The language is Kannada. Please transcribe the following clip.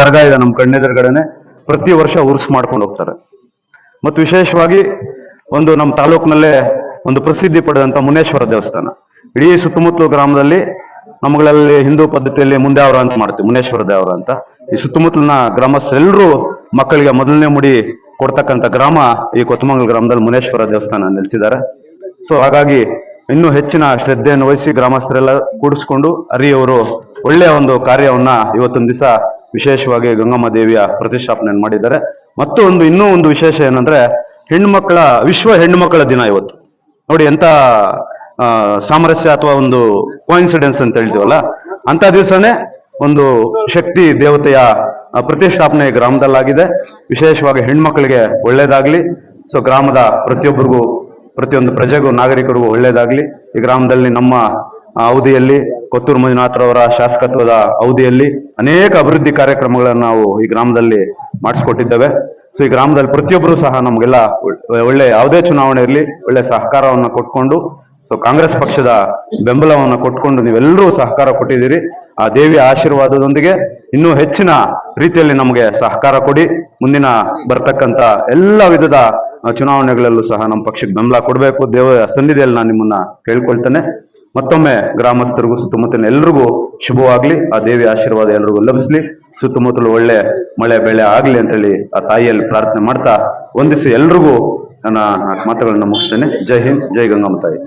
ದರ್ಗಾ ಇದೆ ನಮ್ಮ ಕಣ್ಣೆದುರುಗಡೆನೆ. ಪ್ರತಿ ವರ್ಷ ಉರ್ಸ್ ಮಾಡ್ಕೊಂಡು ಹೋಗ್ತಾರೆ. ಮತ್ತು ವಿಶೇಷವಾಗಿ ಒಂದು ನಮ್ಮ ತಾಲೂಕಿನಲ್ಲೇ ಒಂದು ಪ್ರಸಿದ್ಧಿ ಪಡೆದಂತ ಮುನೇಶ್ವರ ದೇವಸ್ಥಾನ. ಇಡೀ ಸುತ್ತಮುತ್ತಲು ಗ್ರಾಮದಲ್ಲಿ ನಮ್ಮಗಳಲ್ಲಿ ಹಿಂದೂ ಪದ್ಧತಿಯಲ್ಲಿ ಮುಂದೆ ಅವರ ಅಂತ ಮಾಡ್ತೀವಿ, ಮುನೇಶ್ವರ ದೇವರ ಅಂತ. ಈ ಸುತ್ತಮುತ್ತಲಿನ ಗ್ರಾಮಸ್ಥರೆಲ್ಲರೂ ಮಕ್ಕಳಿಗೆ ಮೊದಲನೇ ಮುಡಿ ಕೊಡ್ತಕ್ಕಂಥ ಗ್ರಾಮ ಈ ಕೊತ್ತಮಂಗಲ ಗ್ರಾಮದಲ್ಲಿ ಮುನೇಶ್ವರ ದೇವಸ್ಥಾನ ನೆಲೆಸಿದ್ದಾರೆ. ಸೊ ಹಾಗಾಗಿ ಇನ್ನೂ ಹೆಚ್ಚಿನ ಶ್ರದ್ಧೆಯನ್ನು ವಹಿಸಿ ಗ್ರಾಮಸ್ಥರೆಲ್ಲ ಕೂಡಿಸ್ಕೊಂಡು ಅರಿಯವರು ಒಳ್ಳೆಯ ಒಂದು ಕಾರ್ಯವನ್ನ ಇವತ್ತೊಂದು ದಿವಸ ವಿಶೇಷವಾಗಿ ಗಂಗಮ್ಮ ದೇವಿಯ ಪ್ರತಿಷ್ಠಾಪನೆ ಮಾಡಿದ್ದಾರೆ. ಮತ್ತು ಒಂದು ಇನ್ನೂ ಒಂದು ವಿಶೇಷ ಏನಂದ್ರೆ, ಹೆಣ್ಣುಮಕ್ಕಳ, ವಿಶ್ವ ಹೆಣ್ಣುಮಕ್ಕಳ ದಿನ ಇವತ್ತು. ನೋಡಿ, ಎಂತ ಸಾಮರಸ್ಯ ಅಥವಾ ಒಂದು ಕೋಇನ್ಸಿಡೆನ್ಸ್ ಅಂತ ಹೇಳ್ತೀವಲ್ಲ ಅಂತ ದಿವಸನೇ ಒಂದು ಶಕ್ತಿ ದೇವತೆಯ ಪ್ರತಿಷ್ಠಾಪನೆ ಗ್ರಾಮದಲ್ಲಾಗಿದೆ. ವಿಶೇಷವಾಗಿ ಹೆಣ್ಮಕ್ಳಿಗೆ ಒಳ್ಳೇದಾಗ್ಲಿ. ಸೊ, ಗ್ರಾಮದ ಪ್ರತಿಯೊಬ್ಬರಿಗೂ, ಪ್ರತಿಯೊಂದು ಪ್ರಜೆಗೂ, ನಾಗರಿಕರಿಗೂ ಒಳ್ಳೇದಾಗ್ಲಿ. ಈ ಗ್ರಾಮದಲ್ಲಿ ನಮ್ಮ ಅವಧಿಯಲ್ಲಿ ಕೊತ್ತೂರು ಮಂಜುನಾಥರವರ ಶಾಸಕತ್ವದ ಅವಧಿಯಲ್ಲಿ ಅನೇಕ ಅಭಿವೃದ್ಧಿ ಕಾರ್ಯಕ್ರಮಗಳನ್ನು ನಾವು ಈ ಗ್ರಾಮದಲ್ಲಿ ಮಾಡಿಸ್ಕೊಟ್ಟಿದ್ದೇವೆ. ಸೊ ಈ ಗ್ರಾಮದಲ್ಲಿ ಪ್ರತಿಯೊಬ್ಬರು ಸಹ ನಮಗೆಲ್ಲ ಒಳ್ಳೆ- ಯಾವುದೇ ಚುನಾವಣೆ ಇರಲಿ, ಒಳ್ಳೆ ಸಹಕಾರವನ್ನು ಕೊಟ್ಕೊಂಡು ಸೊ ಕಾಂಗ್ರೆಸ್ ಪಕ್ಷದ ಬೆಂಬಲವನ್ನು ಕೊಟ್ಕೊಂಡು ನೀವೆಲ್ಲರೂ ಸಹಕಾರ ಕೊಟ್ಟಿದ್ದೀರಿ. ಆ ದೇವಿಯ ಆಶೀರ್ವಾದದೊಂದಿಗೆ ಇನ್ನೂ ಹೆಚ್ಚಿನ ರೀತಿಯಲ್ಲಿ ನಮಗೆ ಸಹಕಾರ ಕೊಡಿ. ಮುಂದಿನ ಬರ್ತಕ್ಕಂಥ ಎಲ್ಲ ವಿಧದ ಚುನಾವಣೆಗಳಲ್ಲೂ ಸಹ ನಮ್ಮ ಪಕ್ಷಕ್ಕೆ ಬೆಂಬಲ ಕೊಡಬೇಕು. ದೇವರ ಸನ್ನಿಧಿಯಲ್ಲಿ ನಾನು ನಿಮ್ಮನ್ನ ಕೇಳ್ಕೊಳ್ತೇನೆ. ಮತ್ತೊಮ್ಮೆ ಗ್ರಾಮಸ್ಥರಿಗೂ, ಸುತ್ತಮುತ್ತಲಿನ ಎಲ್ರಿಗೂ ಶುಭವಾಗ್ಲಿ. ಆ ದೇವಿ ಆಶೀರ್ವಾದ ಎಲ್ರಿಗೂ ಲಭಿಸ್ಲಿ. ಸುತ್ತಮುತ್ತಲು ಒಳ್ಳೆ ಮಳೆ, ಬೆಳೆ ಆಗ್ಲಿ ಅಂತೇಳಿ ಆ ತಾಯಿಯಲ್ಲಿ ಪ್ರಾರ್ಥನೆ ಮಾಡ್ತಾ ಒಂದಿಸ ಎಲ್ರಿಗೂ ನನ್ನ ಮಾತುಗಳನ್ನ ಮುಗಿಸ್ತೇನೆ. ಜೈ ಹಿಂದ್, ಜೈ ಗಂಗಮ್ಮ ತಾಯಿ